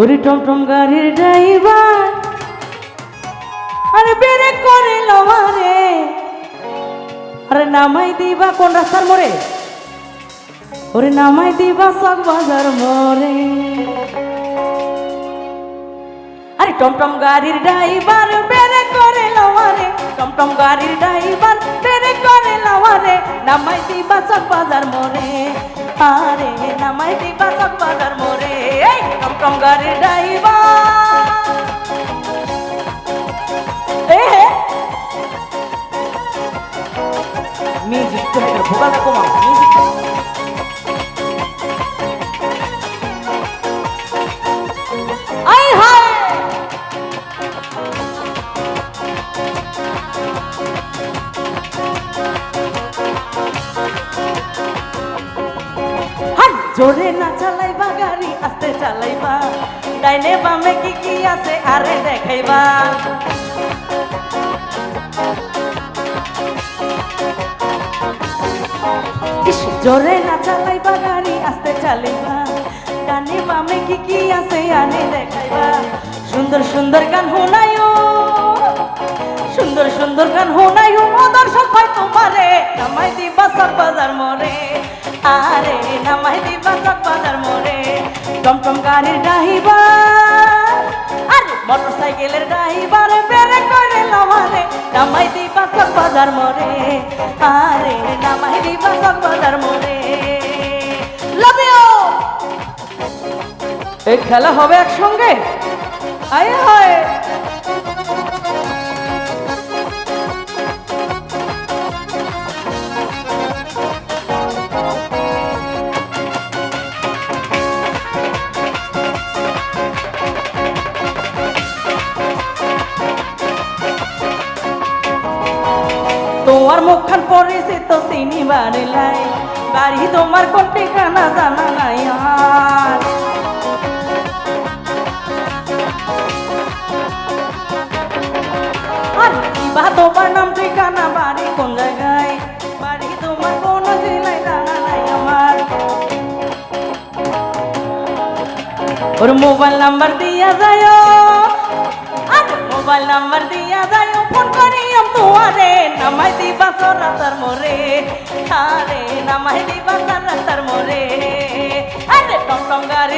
ওরে টমটম গাড়ির ড্রাইভার। আরে বেরে করে লমারে আরে নামাই দিবা কোন রাস্তার মোড়ে? ওরে নামাই দিবা সব বাজার মোড়ে। আরে টমটম গাড়ির ড্রাইভার বেরে করে লমারে টমটম গাড়ির দিবা বাচক বাজার মোরে আরে নামাই দিবা সব বাজার মোরে এই কম কম গাড়ি ড্রাইভার জোরে না চালাইবা, গাড়ি আস্তে চালাইবা। ডাইনে বামে কি কি আছে, আরে দেখাইবা। জোরে না চালাইবা, গাড়ি আস্তে চালাইবা। ডানে বামে কি কি আছে আনে দেখাইবা। সুন্দর সুন্দর গান হোনায়ো সুন্দর সুন্দর গান হোনায়ো মদর সবাই তোমারে নামাই দিবা সব বাজার মোরে আরে নামাই দিবা সব বাজার মোরে টমটম গাড়ির ড্রাইভার আরে মোটর সাইকেলের ড্রাইভার বেড়ে করে লমারে নামাই দিবা সব বাজার মোরে আরে নামাই দিবা সব বাজার মোরে লাভ ইউ এই খেলা হবে একসঙ্গে? আয় হায়! তোমার মুখখান পড়েছে তো চিনি বাড়িলাই বাড়ি তোমার কোন ঠিকানা জানা নাই আর। কিবা তোমার নাম, ঠিকানা, বাড়ি কোন জায়গায়? বাড়ি তোমার কোন জেলায় জানা নাই আমার। ওর মোবাইল নাম্বার দিয়া যায় মোবাইল নাম্বার দিয়া যায় ফোন করি আম তোমারে নামাই দিবা সরাতার মোরে আরে নামাই দিবা সরাতার মোরে আরে টমটম গাড়ি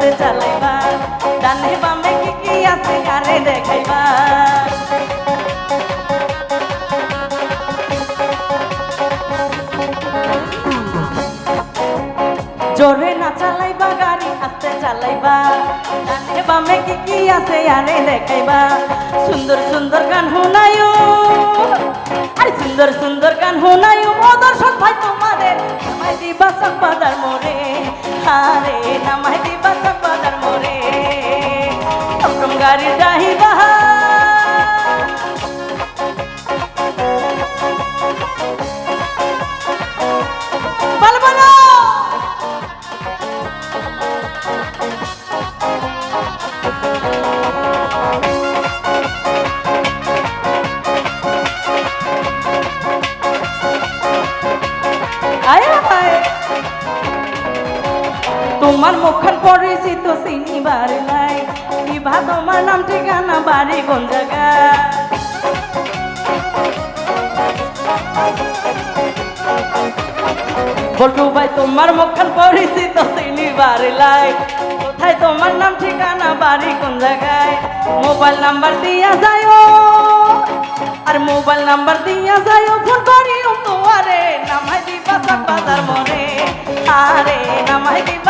আস্তে চালাইবা ডানে বামে কি কি আছে গাড়ি দেখাইবা জোরে না চালাইবা গাড়ি হাতে চালাইবা ডানে কি কি আছে আরে দেখাইবা? সুন্দর সুন্দর গান শোনায়ো আরে সুন্দর সুন্দর গান শোনায়ো ও দর্শক ভাই, তোমাদের নামাই দিবা সব বাজার মোরে আরে নামাই দিবা সব বাজার মোরে গাড়ি যাইবা তোমার মুখখান পড়েছি তো চিনিবার নাই। বিভা, তোমার নাম ঠিকানা বাড়ি কোন জায়গা? বল্টু ভাই, তোমার তো চিনিবার লাই কোথায় তোমার নাম ঠিকানা বাড়ি কোন জায়গায়? মোবাইল নাম্বার দিয়া যায় আর মোবাইল নাম্বার দিয়া যায় ফোন করি তোমারে। নামাই দিবা বাজার মরে আরে, নামাই দিবা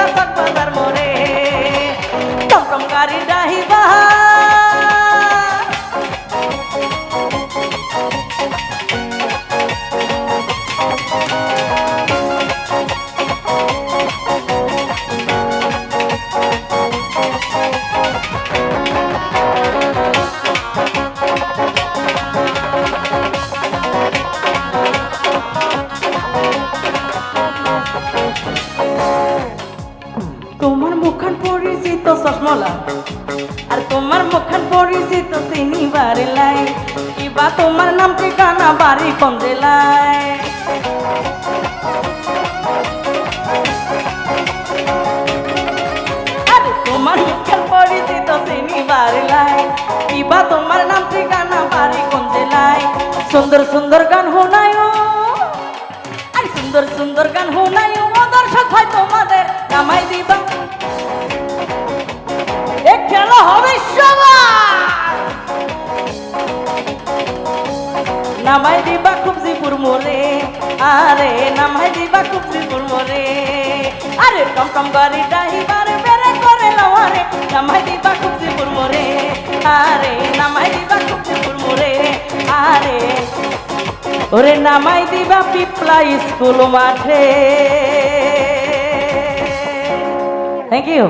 তোমার নাম ঠিকানা বাড়ি কোন তোমার নাম ঠিকানা বাড়ি কোন সুন্দর সুন্দর গান আর সুন্দর সুন্দর গান ও। দর্শক হয় তোমাদের নামাই দিবা আরে নামাই দিবা মোরে আরে টম টম গাড়ি ড্রাইভার বেরে করে লওয়ারে নামাই দিবা খুবজিপুর মোরে আরে নামাই দিবা খুবজিপুর মোরে আরে ওরে নামাই দিবা পিপলা স্কুল মাঠে। Thank you